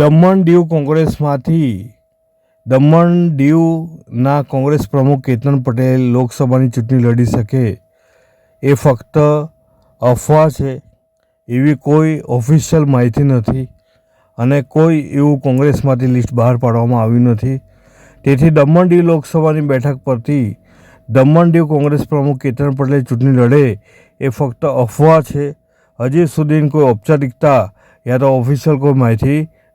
દમણ દીવ કોંગ્રેસમાંથી, દમણ દીવના કોંગ્રેસ પ્રમુખ કેતન પટેલ લોકસભાની ચૂંટણી લડી શકે એ ફક્ત અફવા છે, એવી કોઈ ઓફિશિયલ માહિતી નથી અને કોઈ એવું કોંગ્રેસમાંથી લિસ્ટ બહાર પાડવામાં આવ્યું નથી. તેથી દમણ દીવ લોકસભાની બેઠક પરથી દમણ દીવ કોંગ્રેસ પ્રમુખ કેતન પટેલ ચૂંટણી લડે એ ફક્ત અફવા છે. હજી સુધી કોઈ ઔપચારિકતા યા તો ઓફિશિયલ કોઈ માહિતી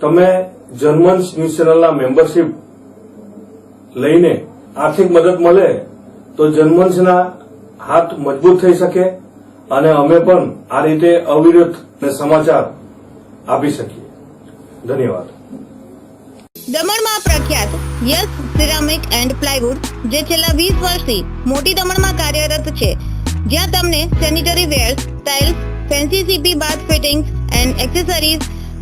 તમે જર્મન્સ ન્યૂઝ ચેનલના મેમ્બરશીપ લઈને આર્થિક મદદ મળે તો જર્મન્સના હાથ મજબૂત થઈ શકે અને અમે પણ આ રીતે અવિરત ને સમાચાર આપી શકીએ. ધન્યવાદ. દમણમાં પ્રખ્યાત યસ સિરામિક એન્ડ પ્લાયવુડ, જે છેલ્લા વીસ વર્ષથી મોટી દમણમાં કાર્યરત છે, જ્યાં તમને sanitary ware, tiles, fancy CP bath fittings and accessories